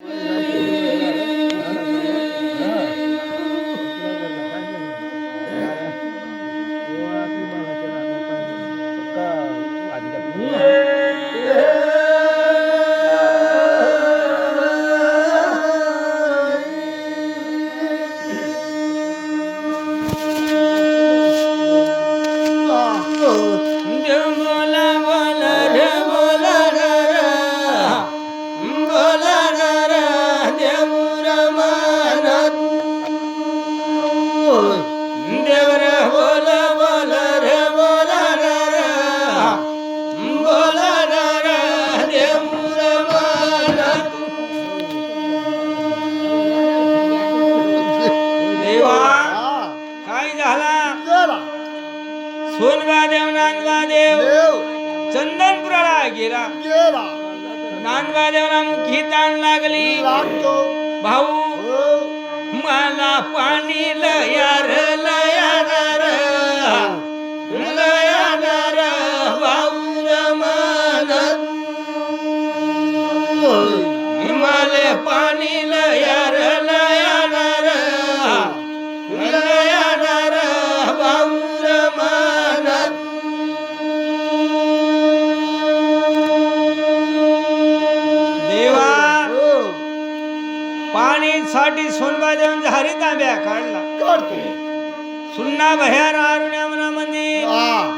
देव गेला. नांदबादेवला मुखी ताण लागली. भाऊ मला पाणी लयार लयार तांब्या काढला. सुन्ना भया रारुण्या मनामध्ये.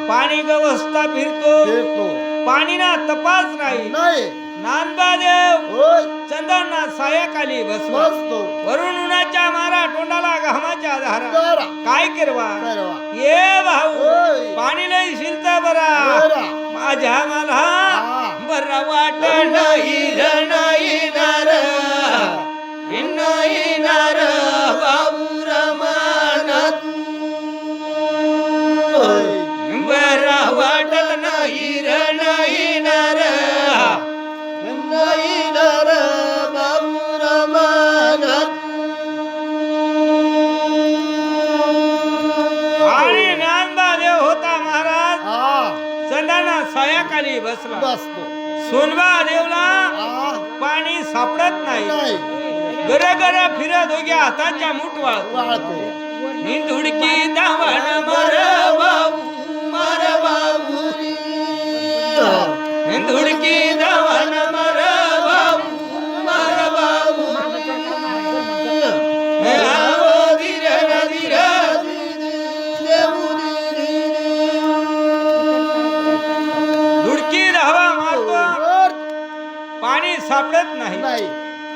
पाणी गवस्था फिरतो. पाणी ना तपास नाही. सायाखाली बसवा. वरून उन्हाच्या मारा तोंडाला घामाच्या धारा. काय करवा? ये भाऊ. होय. पाणी लई शिलता बरा. माझ्या मला सोनबा देवला. पाणी सापडत नाही. गर गर फिरत दोघे हाताच्या मुठवा निंदुडकी दावण मर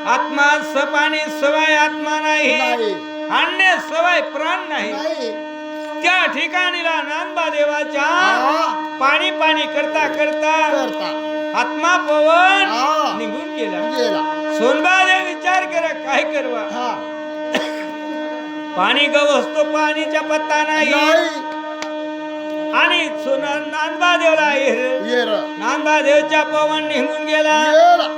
आत्मा स पाणी सवाय आत्मा नाही. अन्य सवाय प्राण नाही. त्या ठिकाणीला नांदबा देवाच्या पाणी पाणी करता करता आत्मा पवन निघून गेला. गेला. सोनबा देव विचार करा काय करवा? हा. पाणी गवसतो पाणीचा पत्ता नाही. आणि सोना नांदबा देवला येर. ये र नांदबा देवच्या पवन निघून गेला. गेला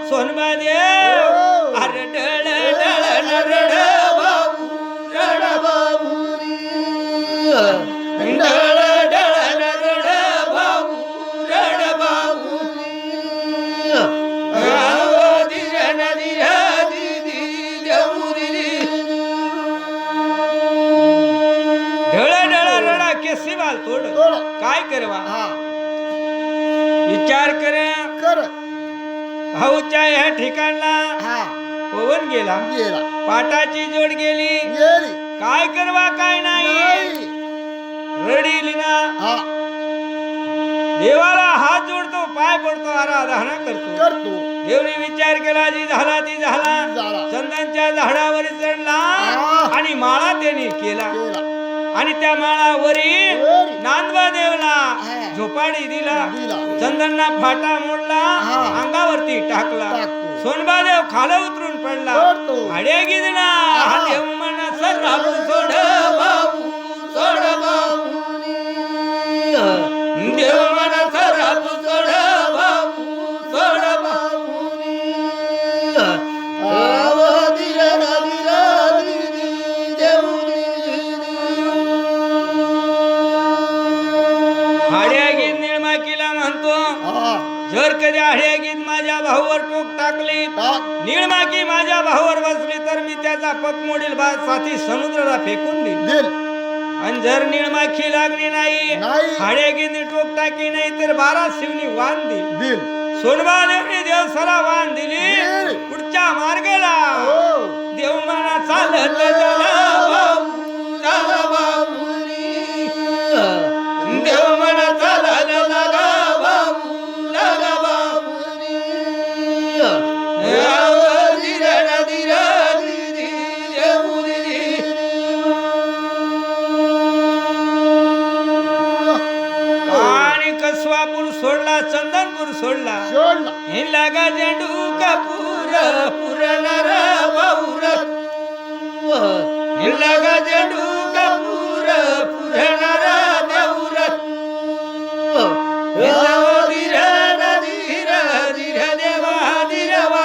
काय करवा विचार कर. भाऊच्या ह्या ठिकाणला हा. पवन गेला. गेला. पाटाची जोड गेली. गेली. काय करवा काय नाही. नाही. रडीली ना हा. देवाला हात जोडतो पाय पडतो आराधना करतो. करतो. देवने विचार केला जी झाला ती झाला. झाला. चंदनच्या झाडावर चढला. आणि माळा त्याने केला. केला. आणि त्या माळावरी वरी. नांदबा देवला. झोपाडी दिला. चंदनना फाटा मोडला. अंगावरती टाकला. सोनबादेव खाली उतरून पडला. हाड्या गिदला. देव म्हणा सर राबू सोड निळमाकी माझ्या भावावर बसली तर मी त्याचा पग मोडील बा साथी समुद्राला फेकून देईल दिल. आणि जर निळमाखी लागली नाही. हाडे गिंदी टोक टाकी नाही तर बारा शिवनी वाण दिली. दिल. सोनबा देवणी देव सरा वाण दिली. पुढच्या मार्गाला देव म्हणा चालत लागा झेंडू कपूर पुरणार वाऊर. लागा झेंडू कपूर पुरणार देऊर देव धीर धीर धीर देवा धीरवा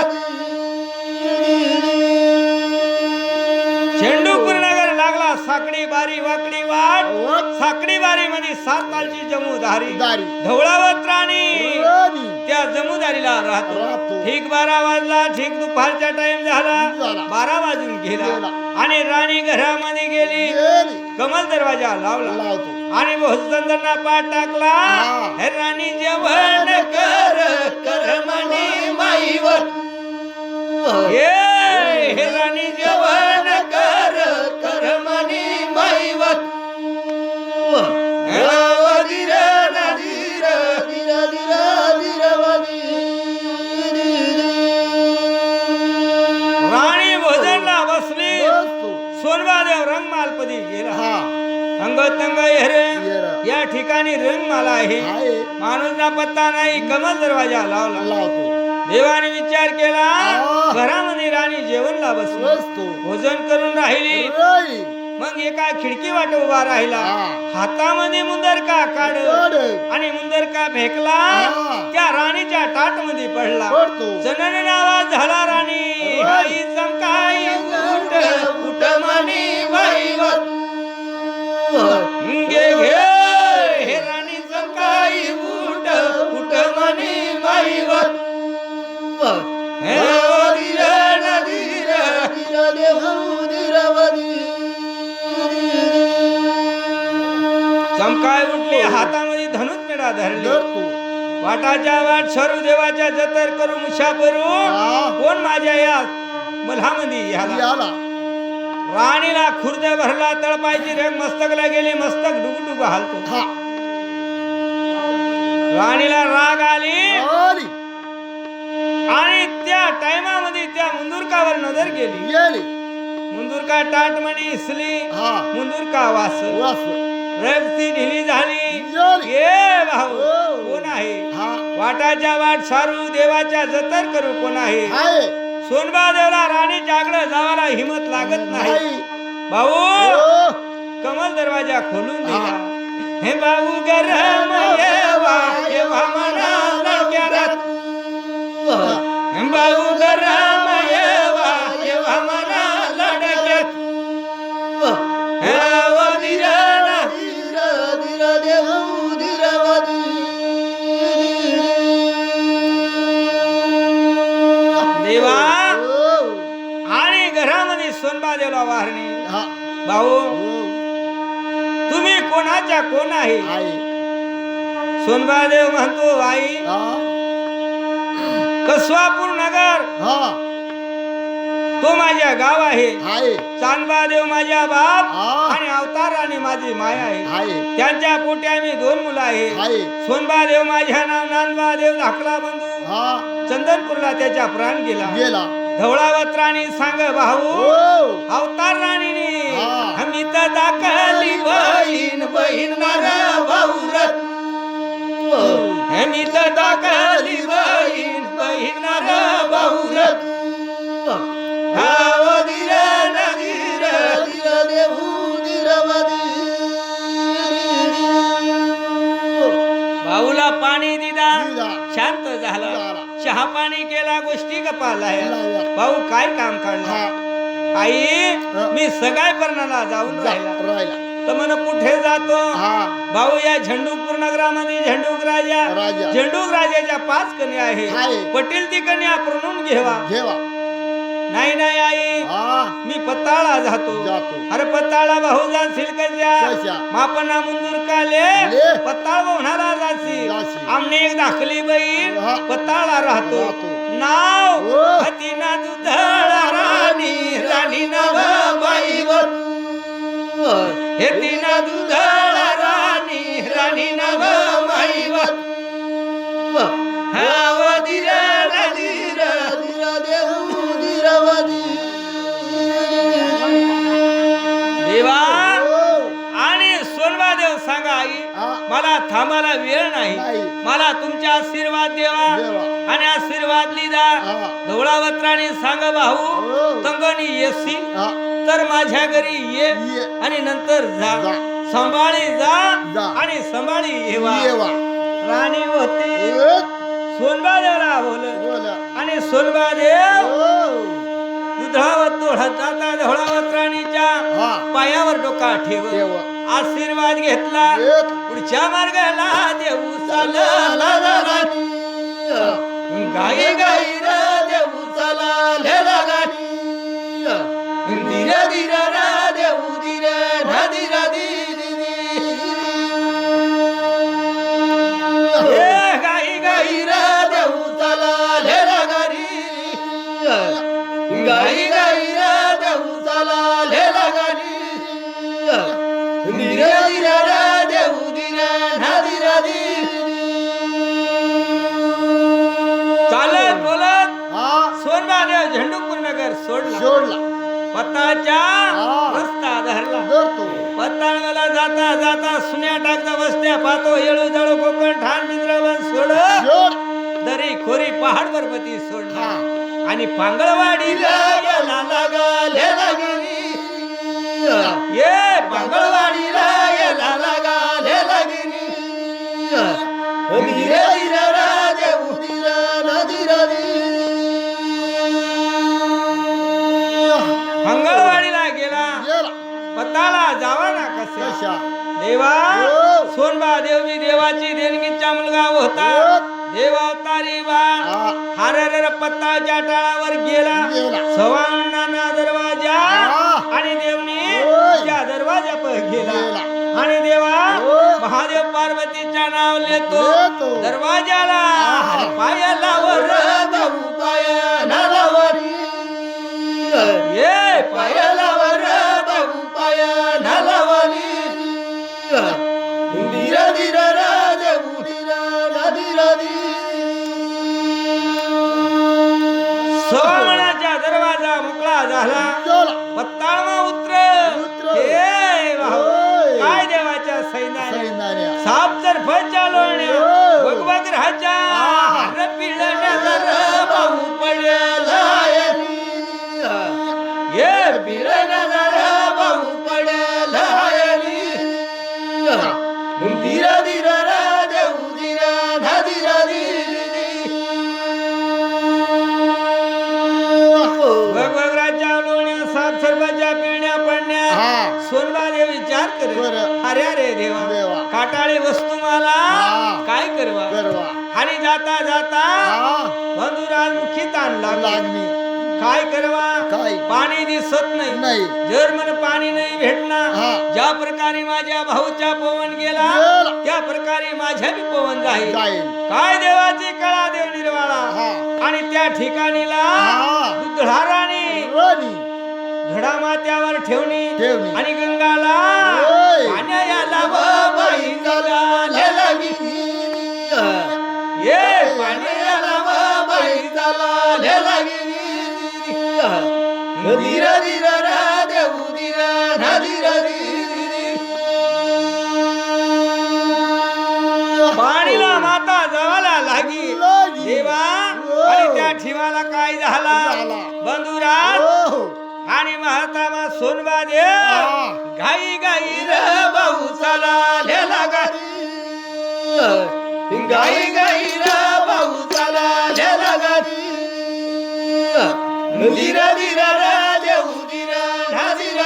झेंडूपूर नगर लागला साकडी बारी वाकडी वाट. वाट. साकडी बारी मध्ये सात तालची धवळावत राणी राणी. राहतो. ठीक बारा वाजला ठीक दुपारचा टाइम झाला. बारा वाजून गेला. आणि राणी घरामध्ये गेली. कमल दरवाजा लावला आणि भोजचंद्रना पाठ टाकला हा. हे राणी जेवण कर कर माईवर रंगमाला आहे माणूसना पत्ता नाही कमल दरवाजा लावला लावतो देवाने विचार केला. घरामध्ये राणी जेवणला बसली बसतो भोजन करून राहिली. मग एका खिडकी वाट उभा राहिला. हातामध्ये मुंदर का काढ. आणि मुंदर का फेकला. त्या राणीच्या टाटमध्ये पडला. जनन नावा झाला राणी. आई चमकाई उठ उठ म्हणे मेढा धरली. वाटाच्या वाट सरू देवाच्या जतर करू मुशा करू आ. कोण माझ्या या मल्हामध्ये याला? राणीला खुर्द भरला तळपायची रेग मस्तकला गेली मस्तक डुगडुग हालतो. राणीला राग आली. आणि त्या टायमामध्ये त्या मुंदुरकावर नजर गेली. मुंदुरका टाट म्हणी इसली हा. मुंदुरका वास. वास. रक्ती ढिली झाली. ये भाऊ हो. कोण आहे? हा. वाटाच्या वाट सारू देवाच्या जतर करू कोण आहे? आहे. सोनबा देवला राणी जागड जावाला हिमत लागत नाही. भाऊ हो. कमल दरवाजा खोलून दिला. हा. हे बाबू गरम येवा येवा हे. आहे आहे. सोनबा देव म्हणतो आई हा. कसवापूर नगर हा. तो माझ्या गाव आहे आहे. चांदबा देव माझ्या बाप हा. आणि अवतार आणि माझी माया आहे आहे. त्यांच्या पोटी आम्ही दोन मुलं आहे आहे. सोनबा देव माझ्या नाव नांदबा देव धाकला बंधू हा. चंदनपूरला त्याच्या प्राण गेला गेला धवळावत राणी सांग भाऊ हो. अवतार राणीने. आम्ही तर दाखली बहीण बहीण नारा भाऊरत आम्ही तर दाखली बहीण बहीण धीर नदीर भाऊला पाणी दिला. शांत झाला. चहा पाणी केला गोष्टी गपाला. भाऊ काय काम काढला. आई. मी सगाय पर्णाला जाऊन. राहिला तर म्हण कुठे जातो हा भाऊ या झेंडूपूर नगरामध्ये झेंडूक राजा. झेंडूक राजाच्या पाच कन्या आहे आहे. पटेल ती कन्या प्रणून घेवा घेवा नाही नाही आई मी पत्ताळा जातो जातो. अरे पत्ताळा भाऊ जाशील कशा? मापना मुंदूर काले ले. पत्ताळ होणारा जाशील. आमने एक दाखली बहीण हा. पत्ताळा राहतो. नाव ओ. मला तुमचा आशीर्वाद देवा. आणि आशीर्वाद लिदा हा. धवळावत्राने सांग भाऊ हो. तंगणी येसी तर माझ्या घरी ये. आणि नंतर जा जा. सांभाळी जा जा. आणि सांभाळी येवा राणी होते सोनबादेवला बोल आणि सोनबादेव राणीच्या. पायावर डोका ठेव. आशीर्वाद घेतला. पुढच्या मार्गाला देऊ चालला गाई गाई सोडला. जोडला पत्ताच्या हा. रस्ता धरला. धरतो. पत्ताळला जाता जाता सुन्या टाकता बसत्या पाहतो येळू जळू कोकण ठाण मिद्रवन सोड. दरी खोरी पहाड पर्वती सोडला. आणि पांगळवाडीला गेला लागालेला गिरी ये पांगळवाडीला गेला लागालेला कशा देवा हो. सोनबा देवी देवाची देणगीचा मुलगा होता हो. देवा अवतारी बा. हरर पत्ताच्या टाळावर गेला. सवांना दरवाजा. आणि देवनी. त्या दरवाजा गेला गेला. आणि देवा हो. महादेव पार्वतीच्या नाव लेतो. दरवाजाला. पायाला वर पायाला वरी ये पायाला साप तर हो. भगवा ग्रहाच्या भाऊ पडला ये भाऊ पडला धीर उदिरा धीर भगवगराच्या लोण्या साप सर्वाच्या पिळण्या पडण्या. सोनबादेव विचार कर. अरे अरे देवा देवा. काटाळी वस्तू मला. काय करवा? आणि जाता जाता बंधुराज मुखी ताण लागला. काय करवा? काय? पाणी दिसत नाही. जर मन पाणी नाही भेटणार. ज्या प्रकारे माझ्या भाऊच्या पवन गेला. त्या प्रकारे माझ्या बी पवन जाईल. काय देवाची कळा देव निर्वाळा? आणि त्या ठिकाणीला हा. दुधळाराणी राणी घडा मात्यावर ठेवणी ठेवणी. आणि गंगाला देव हा. घाई घाई र भाऊ चला गाडी. घाई घाई र भाऊ चला गाडी. धीर धीर र देऊ धीर धीर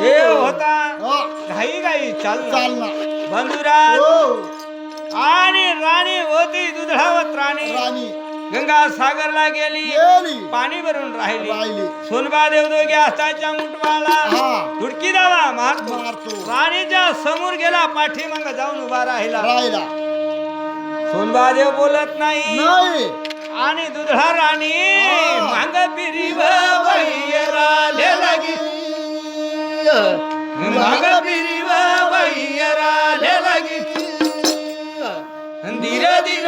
देव होता. घाई घाई चालला चालना. बंधुराज हो. आणि राणी होती दुधळावत राणी. राणी. गंगा सागरला गेली गेली. पाणी भरून राहिली. सोनबा देव दोघे असताच्या मुठवाला. धुडकी दावा मारतो. राणीच्या समोर गेला पाठीमाग जाऊन उभा राहिला. राहिला. सोनबा देव बोलत नाही. आणि दुधळा राणी. मांग फिरी लागी. मांग फिरी लागी. धीर धीर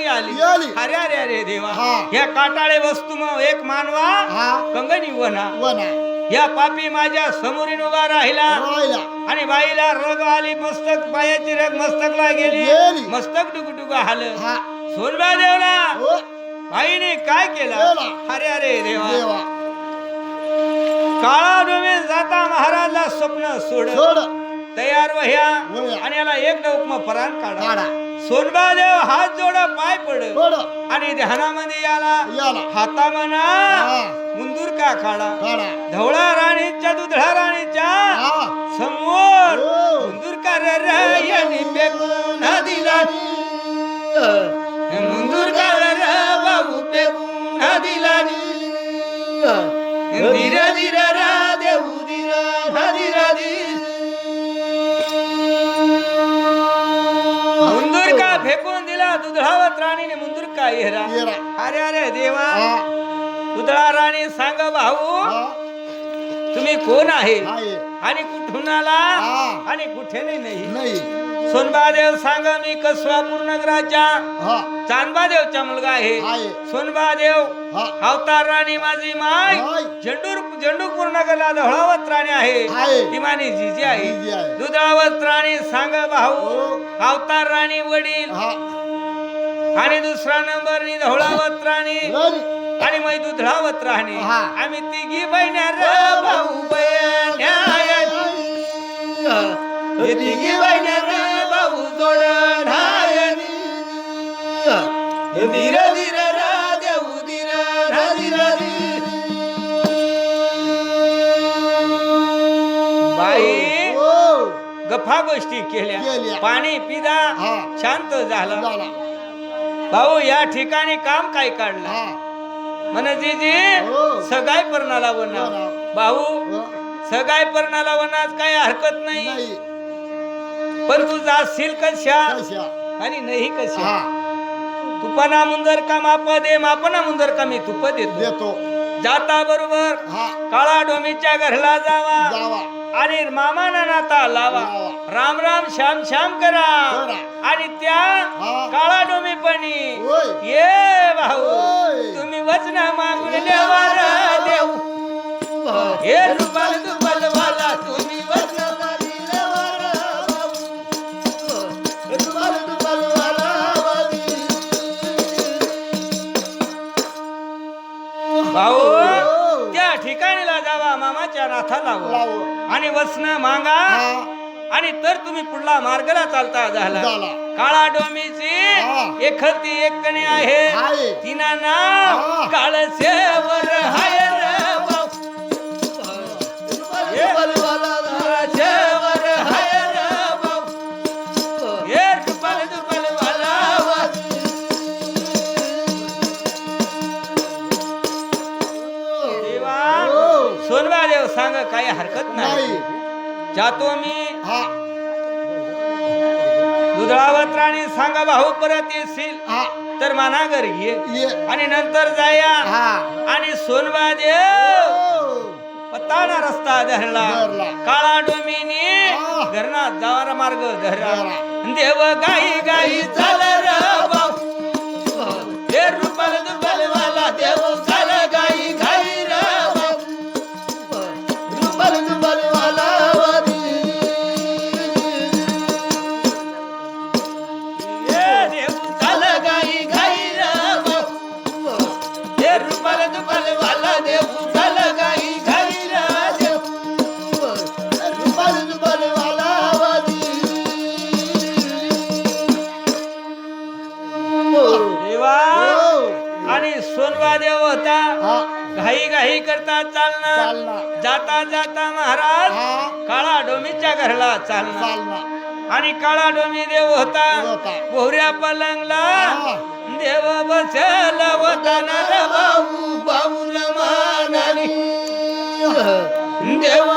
रग आली. आली. अरे अरे अरे देवा. हा. या काटाळे वस्तू मग एक मानवा हा. कंगनी वना. वना. या पापी माझ्या समोरीन उभा राहिला. राहिला. आणि बाईला रग आली मस्तक पायाची रग मस्तकला गेली. गेली. मस्तक डुकू डुकू हाल. हा. सोनबा देवला. हो. बाईने काय केलं? केला. अरे अरे देवा. देवा. काळा डोमे जाता महाराजला स्वप्न सोड. सोड. तयार वह्या. वह्या. आणि याला एक डोकम परान काढा. काढा. सोनबा देव हात जोड पाय पड. आणि ध्यानामध्ये याला याला. हाता म्हणा हा. मुंदूर का खाडा? काढा धवळा राणीच्या दुधळा राणीच्या हा. समोर. हो. मुंदूर का रयानी पेकून दिला. मुंदूर का र बाबू पेकून दिला. धीर धीर येरा येरा. अरे अरे देवा. हा. दुधळा राणी सांग भाऊ. हा. तुम्ही कोण आहे? आणि कुठून आला? हा. आणि कुठे नाही नाही. नाही. सोनबादेव सांग मी कसवापूर नगराच्या हा. चांदबादेवचा मुलगा आहे. सोनबादेव हा. अवतार राणी माझी माय. माय. झेंडूर झेंडूपूर नगरला धवळावत राणी आहे. आहे. ती मानी जिजी जिजी आहे आहे. दुधावत राणी सांग भाऊ. हो. अवतार राणी वडील. हा. आणि दुसरा नंबर नि धवळावत राणी आणि मै दुधळावत हा. आम्ही तिघी बहिण्या र भाऊ बहिण्या हे तिघी बहिण्या रे भाऊ जोड ढायनी धीर धीर रा देऊ धीर रा धीर बाई हो. गफा गोष्टी केल्या. पाणी पिदा. हा. शांत झाला. भाऊ या ठिकाणी काम काय काढला? हा. म्हण जी हो. सगाय परणाला वना. वना. भाऊ हो. सगाय परणाला वनात काही हरकत नाही. पण तू जाशील कशा? आणि नाही कशा? हा. तुपना मुंदर का माप दे मापना मुंदर का मी तुप देतो? देतो. जाता बरोबर. हा. काळा डोमीच्या घरला जावा. जावा. आणि मामाना नाता लावा. राम राम श्याम श्याम करा. आणि त्या. काळा डोमी पणी. ये भाऊ. तुम्ही वचन मागून देवार देऊ हे रुपल दुबल वाला तुम्ही वचन भाऊ हो. त्या ठिकाणीला जावा मामाच्या नाथा लाव आणि वचन मागा आणि तर तुम्ही पुढला मार्गला चालता झाला. काळा डोमीची. एखती एक कणी आहे. तिना नाव हा. काळसेवर हाय जातो मी. हा. राणी सांगा भाऊ परत येशील. हा. तर माना घरी ये. ये. आणि नंतर जाया. हा. आणि सोनबा देव. हो. पताना रस्ता धरला. धरला. काळा डोमिनी. हा. घरना जावारा मार्ग धरला. धरला. देव गाई गाई झालं चालना चालना जाता जाता महाराज हा काळा डोमीच्या घरला चालना चालना आणि काळा डोमी देव होता. भोवऱ्या पलंगला हा. देव बसेल वतन भाऊ भाऊ देव